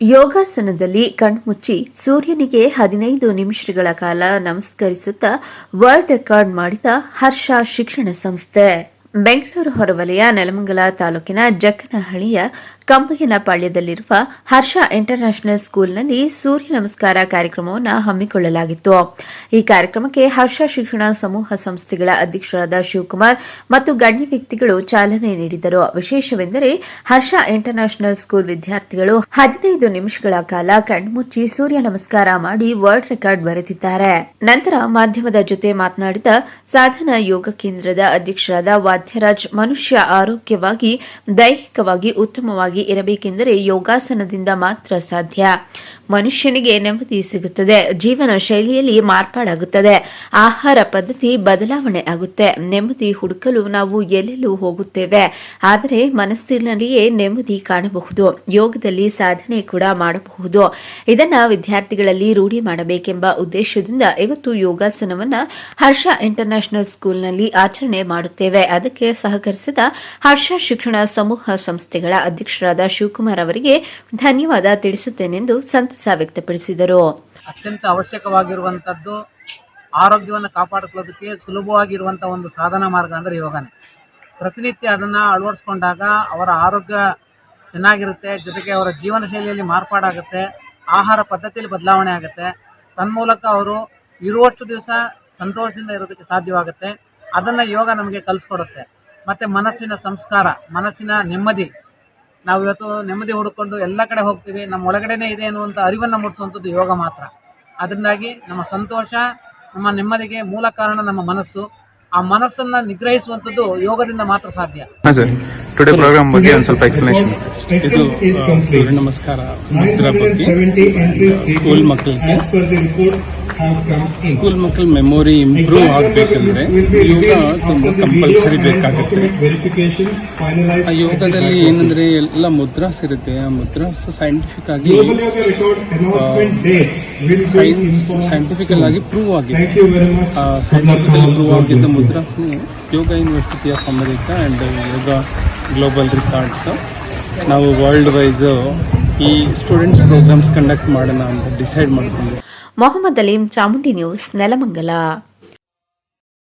ಯೋಗಾಸನದಲ್ಲಿ ಕಣ್ಮುಚ್ಚಿ ಸೂರ್ಯನಿಗೆ ಹದಿನೈದು ನಿಮಿಷಗಳ ಕಾಲ ನಮಸ್ಕರಿಸುತ್ತಾ ವರ್ಲ್ಡ್ ರೆಕಾರ್ಡ್ ಮಾಡಿದ ಹರ್ಷ ಶಿಕ್ಷಣ ಸಂಸ್ಥೆ. ಬೆಂಗಳೂರು ಹೊರವಲಯ, ನೆಲಮಂಗಲ ತಾಲೂಕಿನ ಜಕ್ಕನಹಳ್ಳಿಯ ಕಂಬಯ್ಯನಪಾಳ್ಯದಲ್ಲಿರುವ ಹರ್ಷ ಇಂಟರ್ನ್ಯಾಷನಲ್ ಸ್ಕೂಲ್ನಲ್ಲಿ ಸೂರ್ಯ ನಮಸ್ಕಾರ ಕಾರ್ಯಕ್ರಮವನ್ನು ಹಮ್ಮಿಕೊಳ್ಳಲಾಗಿತ್ತು. ಈ ಕಾರ್ಯಕ್ರಮಕ್ಕೆ ಹರ್ಷ ಶಿಕ್ಷಣ ಸಮೂಹ ಸಂಸ್ಥೆಗಳ ಅಧ್ಯಕ್ಷರಾದ ಶಿವಕುಮಾರ್ ಮತ್ತು ಗಣ್ಯ ವ್ಯಕ್ತಿಗಳು ಚಾಲನೆ ನೀಡಿದರು. ವಿಶೇಷವೆಂದರೆ ಹರ್ಷ ಇಂಟರ್ನ್ಯಾಷನಲ್ ಸ್ಕೂಲ್ ವಿದ್ಯಾರ್ಥಿಗಳು ಹದಿನೈದು ನಿಮಿಷಗಳ ಕಾಲ ಕಣ್ಮುಚ್ಚಿ ಸೂರ್ಯ ನಮಸ್ಕಾರ ಮಾಡಿ ವರ್ಲ್ಡ್ ರೆಕಾರ್ಡ್ ಬರೆದಿದ್ದಾರೆ. ನಂತರ ಮಾಧ್ಯಮದ ಜೊತೆ ಮಾತನಾಡಿದ ಸಾಧನ ಯೋಗ ಕೇಂದ್ರದ ಅಧ್ಯಕ್ಷರಾದ ವಾದ್ಯರಾಜ್ ಮನುಷ್ಯ ಆರೋಗ್ಯವಾಗಿ, ದೈಹಿಕವಾಗಿ ಉತ್ತಮವಾಗಿ ಇರಬೇಕೆಂದರೆ ಯೋಗಾಸನದಿಂದ ಮಾತ್ರ ಸಾಧ್ಯ. ಮನುಷ್ಯನಿಗೆ ನೆಮ್ಮದಿ ಸಿಗುತ್ತದೆ. ಜೀವನ ಶೈಲಿಯಲ್ಲಿ ಮಾರ್ಪಾಡಾಗುತ್ತದೆ. ಆಹಾರ ಪದ್ಧತಿ ಬದಲಾವಣೆ ಆಗುತ್ತೆ. ನೆಮ್ಮದಿ ಹುಡುಕಲು ನಾವು ಎಲ್ಲೆಲ್ಲೂ ಹೋಗುತ್ತೇವೆ. ಆದರೆ ಮನಸ್ಸಿನಲ್ಲಿಯೇ ನೆಮ್ಮದಿ ಕಾಣಬಹುದು. ಯೋಗದಲ್ಲಿ ಸಾಧನೆ ಕೂಡ ಮಾಡಬಹುದು. ಇದನ್ನ ವಿದ್ಯಾರ್ಥಿಗಳಲ್ಲಿ ರೂಢಿ ಮಾಡಬೇಕೆಂಬ ಉದ್ದೇಶದಿಂದ ಇವತ್ತು ಯೋಗಾಸನವನ್ನ ಹರ್ಷ ಇಂಟರ್ನ್ಯಾಷನಲ್ ಸ್ಕೂಲ್ನಲ್ಲಿ ಆಚರಣೆ ಮಾಡುತ್ತೇವೆ. ಅದಕ್ಕೆ ಸಹಕರಿಸಿದ ಹರ್ಷ ಶಿಕ್ಷಣ ಸಮೂಹ ಸಂಸ್ಥೆಗಳ ಅಧ್ಯಕ್ಷರಾದ ಶಿವಕುಮಾರ್ ಅವರಿಗೆ ಧನ್ಯವಾದ ತಿಳಿಸುತ್ತೇನೆಂದು ಸಂತಸ ವ್ಯಕ್ತಪಡಿಸಿದರು. ಅತ್ಯಂತ ಅವಶ್ಯಕವಾಗಿರುವಂಥದ್ದು ಆರೋಗ್ಯವನ್ನು ಕಾಪಾಡಿಕೊಳ್ಳೋದಕ್ಕೆ ಸುಲಭವಾಗಿರುವಂಥ ಒಂದು ಸಾಧನ ಮಾರ್ಗ ಅಂದರೆ ಯೋಗನೇ. ಪ್ರತಿನಿತ್ಯ ಅದನ್ನು ಅಳವಡಿಸ್ಕೊಂಡಾಗ ಅವರ ಆರೋಗ್ಯ ಚೆನ್ನಾಗಿರುತ್ತೆ, ಜೊತೆಗೆ ಅವರ ಜೀವನ ಶೈಲಿಯಲ್ಲಿ ಮಾರ್ಪಾಡಾಗುತ್ತೆ, ಆಹಾರ ಪದ್ಧತಿಯಲ್ಲಿ ಬದಲಾವಣೆ ಆಗುತ್ತೆ. ತನ್ಮೂಲಕ ಅವರು ಇರುವಷ್ಟು ದಿವಸ ಸಂತೋಷದಿಂದ ಇರೋದಕ್ಕೆ ಸಾಧ್ಯವಾಗುತ್ತೆ. ಅದನ್ನು ಯೋಗ ನಮಗೆ ಕಲಿಸ್ಕೊಡುತ್ತೆ. ಮತ್ತು ಮನಸ್ಸಿನ ಸಂಸ್ಕಾರ ಮನಸ್ಸಿನ ನೆಮ್ಮದಿ. ನಾವು ಇವತ್ತು ನೆಮ್ಮದಿ ಹುಡುಕೊಂಡು ಎಲ್ಲ ಕಡೆ ಹೋಗ್ತೀವಿ ನಮ್ಮ ಒಳಗಡೆನೇ ಇದೆ ಅನ್ನುವಂಥ ಅರಿವನ್ನು ಮೂಡಿಸುವಂಥದ್ದು ಯೋಗ ಮಾತ್ರ. ಅದರಿಂದಾಗಿ ನಮ್ಮ ಸಂತೋಷ ನಮ್ಮ ನೆಮ್ಮದಿಗೆ ಮೂಲ ಕಾರಣ ನಮ್ಮ ಮನಸ್ಸು. ಆ ಮನಸ್ಸನ್ನು ನಿಗ್ರಹಿಸುವಂಥದ್ದು ಯೋಗದಿಂದ ಮಾತ್ರ ಸಾಧ್ಯ. ಇದು ಸೂರ್ಯ ನಮಸ್ಕಾರ ಮುದ್ರ ಬಗ್ಗೆ. ಸ್ಕೂಲ್ ಮಕ್ಕಳಿಗೆ ಸ್ಕೂಲ್ ಮಕ್ಕಳ ಮೆಮೊರಿ ಇಂಪ್ರೂವ್ ಆಗಬೇಕಂದ್ರೆ ಯೋಗ ತುಂಬ ಕಂಪಲ್ಸರಿ ಬೇಕಾಗುತ್ತೆ. ಆ ಯೋಗದಲ್ಲಿ ಏನಂದ್ರೆ ಎಲ್ಲ ಮುದ್ರಾಸ್ ಇರುತ್ತೆ. ಆ ಮುದ್ರಾಸ್ ಸೈಂಟಿಫಿಕ್ ಆಗಿ ಸೈಂಟಿಫಿಕಲ್ ಆಗಿ ಪ್ರೂವ್ ಆಗಿದೆ. ಸೈಂಟಿಫಿಕಲ್ ಪ್ರೂವ್ ಆಗಿದ್ದ mudras yoga university of America and yoga global records ನಾವು ವರ್ಲ್ಡ್ ವೈಸ್ ಈ ಸ್ಟೂಡೆಂಟ್ಸ್ ಪ್ರೋಗ್ರಾಮ್ಸ್ ಕಂಡಕ್ಟ್ ಮಾಡೋಣ ಅಂತ ಡಿಸೈಡ್ ಮಾಡ್ಕೊಂಡು ಮೊಹಮ್ಮದ್ ಅಲೀಂ ಚಾಮುಂಡಿ ನ್ಯೂಸ್ ನೆಲಮಂಗಲ.